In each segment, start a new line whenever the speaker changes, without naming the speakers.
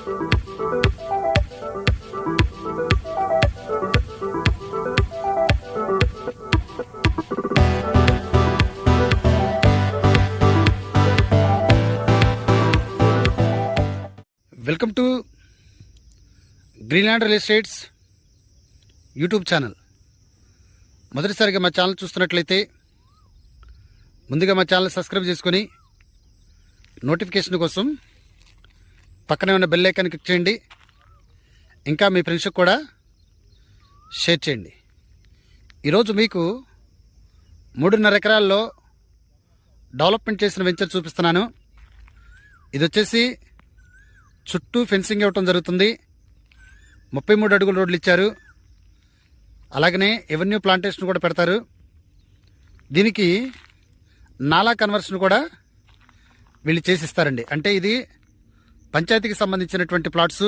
Welcome to Greenland real estates YouTube channel. మొదటిసారిగా మా channel చూస్తున్నట్లయితే ముందుగా మా ఛానల్ సబ్స్క్రైబ్ చేసుకొని నోటిఫికేషన్ కోసం పక్కనే ఉన్న బెల్ ఐకాన్ క్లిక్ చేయండి. ఇంకా మీ ఫ్రెండ్స్కి కూడా షేర్ చేయండి. ఈరోజు మీకు మూడున్నర ఎకరాల్లో డెవలప్మెంట్ చేసిన వెంచర్ చూపిస్తున్నాను. ఇది వచ్చేసి చుట్టూ ఫెన్సింగ్ ఇవ్వటం జరుగుతుంది. ముప్పై మూడు అడుగుల రోడ్లు ఇచ్చారు. అలాగనే ఎవెన్యూ ప్లాంటేషన్ కూడా పెడతారు. దీనికి నాలా కన్వర్షన్ కూడా వీళ్ళు చేసిస్తారండి అంటే ఇది పంచాయతీకి సంబంధించినటువంటి ప్లాట్స్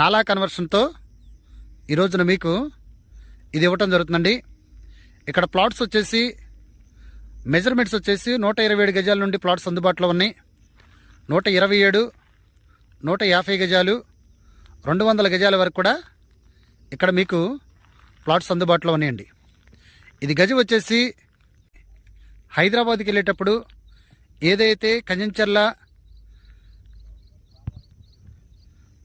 నాలా కన్వర్షన్తో ఈ రోజున మీకు ఇది ఇవ్వటం జరుగుతుందండి. ఇక్కడ ప్లాట్స్ వచ్చేసి మెజర్మెంట్స్ వచ్చేసి నూట ఇరవై ఏడు గజాల నుండి ప్లాట్స్ అందుబాటులో ఉన్నాయి. నూట ఇరవై ఏడు నూట యాభై గజాలు రెండు వందల గజాల వరకు కూడా ఇక్కడ మీకు ప్లాట్స్ అందుబాటులో ఉన్నాయండి. ఇది గజం వచ్చేసి హైదరాబాద్కి వెళ్ళేటప్పుడు ఏదైతే కంజంచర్ల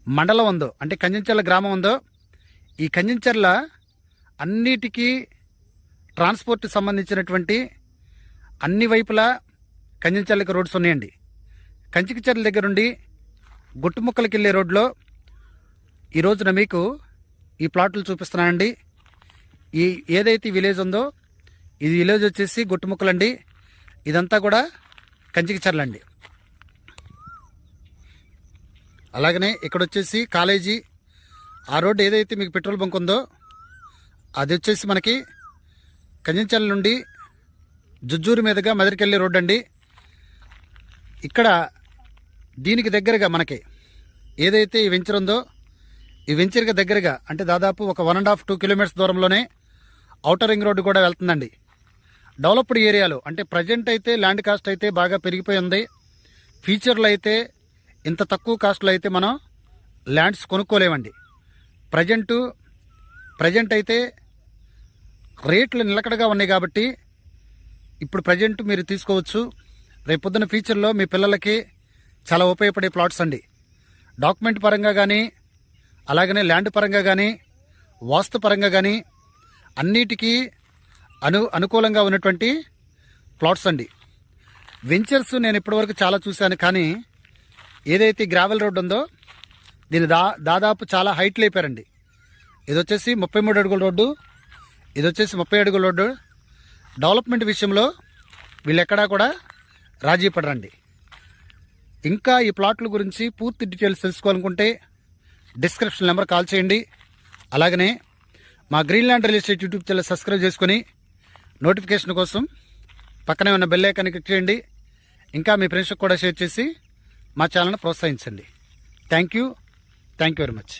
మండలం ఉందో అంటే కంజంచర్ల గ్రామం ఉందో ఈ కంజంచర్ల అన్నిటికీ ట్రాన్స్పోర్ట్ సంబంధించినటువంటి అన్ని వైపులా కంచెంచర్లకు రోడ్స్ ఉన్నాయండి. కంచికిచర్ల దగ్గరుండి గుట్టుముక్కలకి వెళ్ళే రోడ్లో ఈ రోజున మీకు ఈ ప్లాట్లు చూపిస్తున్నానండి. ఈ ఏదైతే విలేజ్ ఉందో ఇది విలేజ్ వచ్చేసి గుట్టుముక్కలండి. ఇదంతా కూడా కంచికిచర్లండి అలాగనే ఇక్కడ వచ్చేసి కాలేజీ ఆ రోడ్డు ఏదైతే మీకు పెట్రోల్ బంక్ ఉందో అది వచ్చేసి మనకి కంజంచల్ నుండి జుజ్జూరు మీదుగా మదిరికెళ్ళే రోడ్డు అండి. ఇక్కడ దీనికి దగ్గరగా మనకి ఏదైతే ఈ వెంచర్ ఉందో ఈ వెంచర్కి దగ్గరగా అంటే దాదాపు ఒక one and half two kilometers దూరంలోనే ఔటర్ రింగ్ రోడ్డు కూడా వెళ్తుందండి. డెవలప్డ్ ఏరియాలో అంటే ప్రజెంట్ అయితే ల్యాండ్ కాస్ట్ అయితే బాగా పెరిగిపోయి ఉంది. ఫ్యూచర్లో అయితే ఇంత తక్కువ కాస్ట్లో అయితే మనం ల్యాండ్స్ కొనుక్కోలేమండి. ప్రజెంటు ప్రజెంట్ అయితే రేట్లు నిలకడగా ఉన్నాయి కాబట్టి ఇప్పుడు ప్రజెంట్ మీరు తీసుకోవచ్చు. రేపు పొద్దున్న ఫ్యూచర్లో మీ పిల్లలకి చాలా ఉపయోగపడే ప్లాట్స్ అండి. డాక్యుమెంట్ పరంగా కానీ అలాగనే ల్యాండ్ పరంగా కానీ వాస్తు పరంగా కానీ అన్నిటికీ అను అనుకూలంగా ఉన్నటువంటి ప్లాట్స్ అండి. వెంచర్స్ నేను ఇప్పటివరకు చాలా చూశాను కానీ ఏదైతే గ్రావెల్ రోడ్ ఉందో దీని దా దాదాపు చాలా హైట్ లేపారండి ఇది వచ్చేసి ముప్పై మూడు అడుగుల రోడ్డు ఇది వచ్చేసి ముప్పై అడుగుల రోడ్డు. డెవలప్మెంట్ విషయంలో వీళ్ళెక్కడా కూడా రాజీ పడరండి. ఇంకా ఈ ప్లాట్ల గురించి పూర్తి డీటెయిల్స్ తెలుసుకోవాలనుకుంటే డిస్క్రిప్షన్ నెంబర్ కాల్ చేయండి. అలాగనే మా Greenland real estate YouTube channel subscribe చేసుకుని నోటిఫికేషన్ కోసం పక్కనే ఉన్న బెల్ ఐకాన్ని క్లిక్ చేయండి. ఇంకా మీ ఫ్రెండ్స్కి కూడా షేర్ చేసి మా ఛానల్ని ప్రోత్సహించండి. Thank you thank you very much